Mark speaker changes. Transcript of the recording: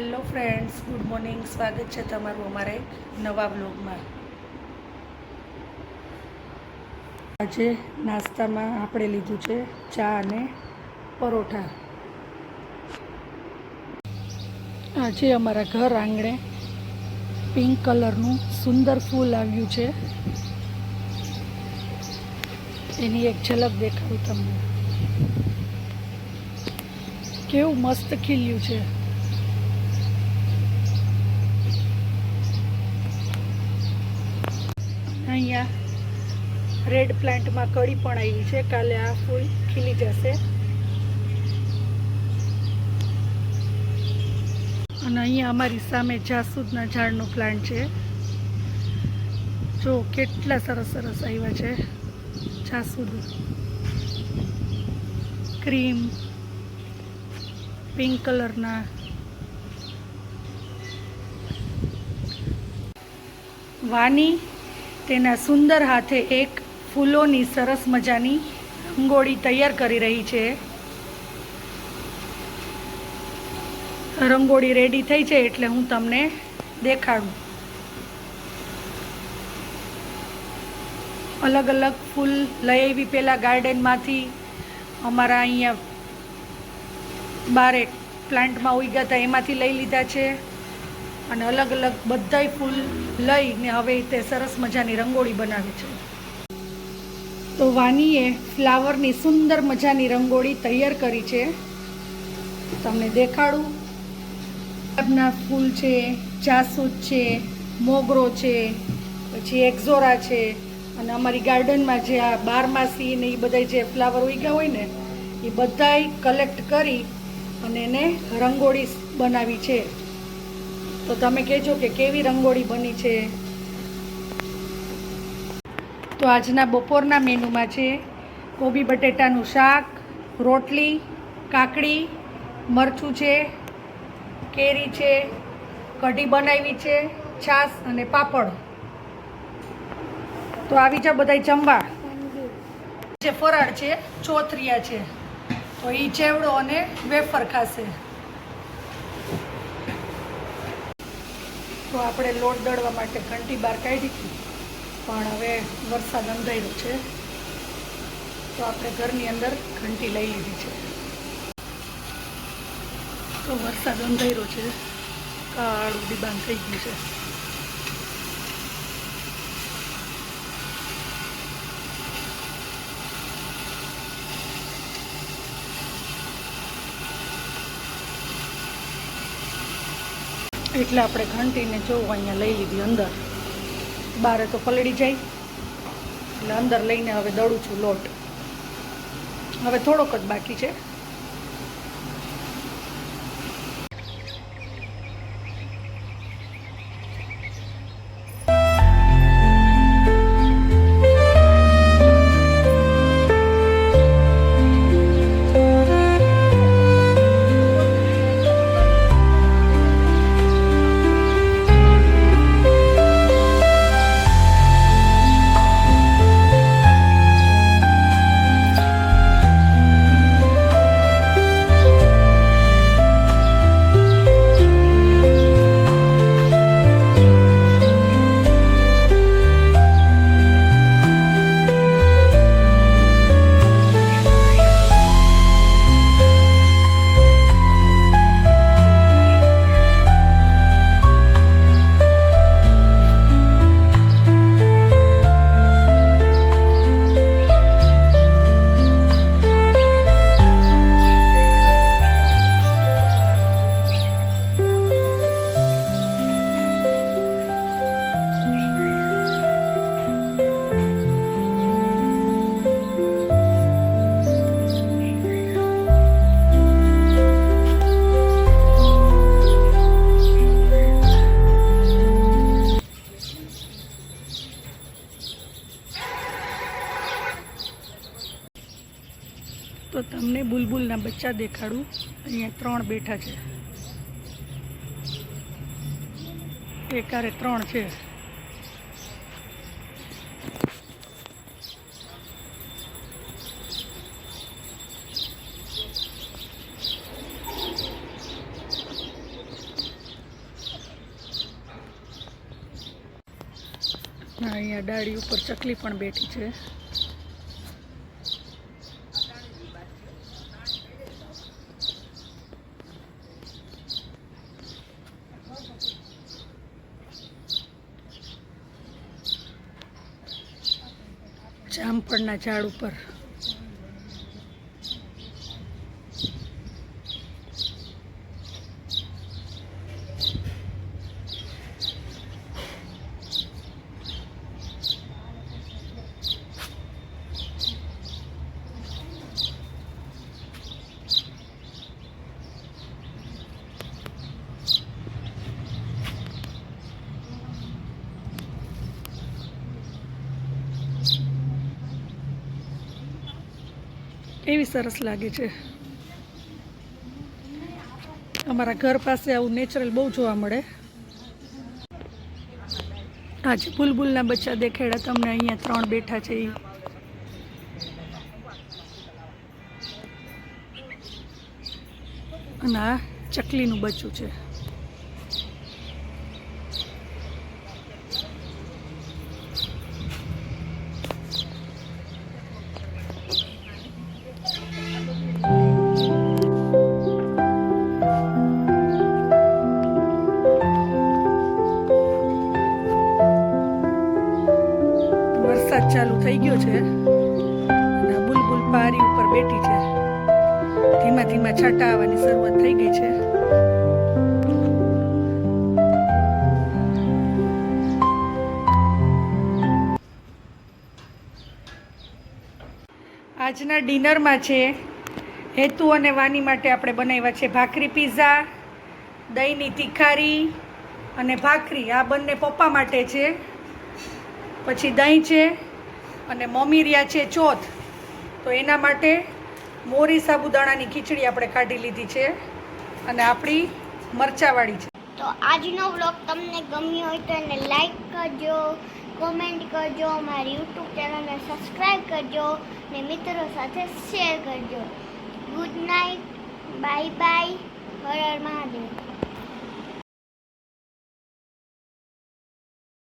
Speaker 1: Hello friends, good morning. સ્વાગત છે તમારું અમારે નવા બ્લોગમાં આજે નાસ્તામાં આપણે લીધું છે ચા અને પરોઠા. આજે અમારા ઘર આંગણે પિંક કલરનું સુંદર ફૂલ આવ્યું છે. એની એક ઝલક દેખાડું તમને. કેવું મસ્ત ખીલ્યું છે. અહીંયા રેડ પ્લાન્ટમાં કળી પણ આવી છે. કાલે આ ફૂલ ખીલી જશે. અને અહીંયા અમારી સામે જાસૂદના ઝાડનો પ્લાન્ટ છે. જો કેટલા સરસ સરસ આવ્યા છે. જાસૂદ. ક્રીમ પિંક કલરના વાની. તેના સુંદર હાથે એક ફૂલોની સરસ મજાની રંગોળી તૈયાર કરી રહી છે. રંગોળી રેડી થઈ છે એટલે હું તમને દેખાડું. અલગ અલગ ફૂલ લઈ આવી પહેલાં ગાર્ડનમાંથી. અમારા અહીંયા બારે પ્લાન્ટમાં ઉગ્યા હતા એમાંથી લઈ લીધા છે. અને અલગ અલગ બધાય ફૂલ લઈને હવે તે સરસ મજાની રંગોળી બનાવે છે. તો વાનીએ ફ્લાવરની સુંદર મજાની રંગોળી તૈયાર કરી છે. તમને દેખાડું. ગુલાબના ફૂલ છે, જાસૂદ છે, મોગરો છે, પછી એક્ઝોરા છે, અને અમારી ગાર્ડનમાં જે આ બારમાસી ને એ બધા જે ફ્લાવર ઉગ્યા હોય ને એ બધાય કલેક્ટ કરી અને એને રંગોળી બનાવી છે. તો તમે કહેજો કે કેવી રંગોળી બની છે. તો આજના બપોરના મેનુમાં છે કોબી બટેટાનું શાક, રોટલી, કાકડી, મરચું છે, કેરી છે, કઢી બનાવી છે, છાશ અને પાપડ. તો આવી જાઓ બધાય જમવા જે ફરાળ છે, ચોથરિયા છે. તો એ ચેવડો અને વેફર ખાશે. તો આપણે લોટ દળવા માટે ઘંટી બહાર કાઢી હતી. પણ હવે વરસાદ અંધાર્યો છે. તો આપણે ઘરની અંદર ઘંટી લઈ લીધી છે. તો વરસાદ અંધાર્યો છે. કાળું ડિબાંગ થઈ ગયું છે. એટલે આપણે ઘંટીને જોવું અહીંયા લઈ લીધી અંદર. બારે તો પલળી જાય. એટલે અંદર લઈને હવે દળું છું લોટ. હવે થોડોક જ બાકી છે. બચ્ચા દેખાડું. અહીંયા ત્રણ બેઠા છે. એકારે ત્રણ છે. અહીંયા ડાળી ઉપર ચકલી પણ બેઠી છે. જામફળના ઝાડ ઉપર. કેવી સરસ લાગે છે. અમારા ઘર પાસે આવું નેચરલ બહુ જોવા મળે. આજે બુલબુલના બચ્ચા દેખાડ્યા, તમને અહીંયા ત્રણ બેઠા છે એ અને આ ચકલીનું બચ્ચું છે. ગયો છે અને બુલબુલ પારી ઉપર બેઠી છે. ધીમા ધીમા છાંટા આવવાની શરૂઆત થઈ ગઈ છે. આજના ડિનરમાં છે હેતુ અને વાની માટે આપણે બનાવ્યા છે ભાખરી પીઝા દહીંની તીખારી અને ભાખરી. આ બંને પપ્પા માટે છે. પછી દહીં છે અને મમ્મી રહ્યા છે ચોથ. તો એના માટે મોરી સાબુદાણાની ખીચડી આપણે કાઢી લીધી છે અને આપણી મરચાવાળી છે.
Speaker 2: તો આજનો વ્લોગ તમને ગમ્યો હોય તો એને લાઈક કરજો, કોમેન્ટ કરજો મારી યુટ્યુબ ચેનલને સબસ્ક્રાઈબ કરજો ને મિત્રો સાથે શેર કરજો. Good night, bye bye, Har Har Mahadev.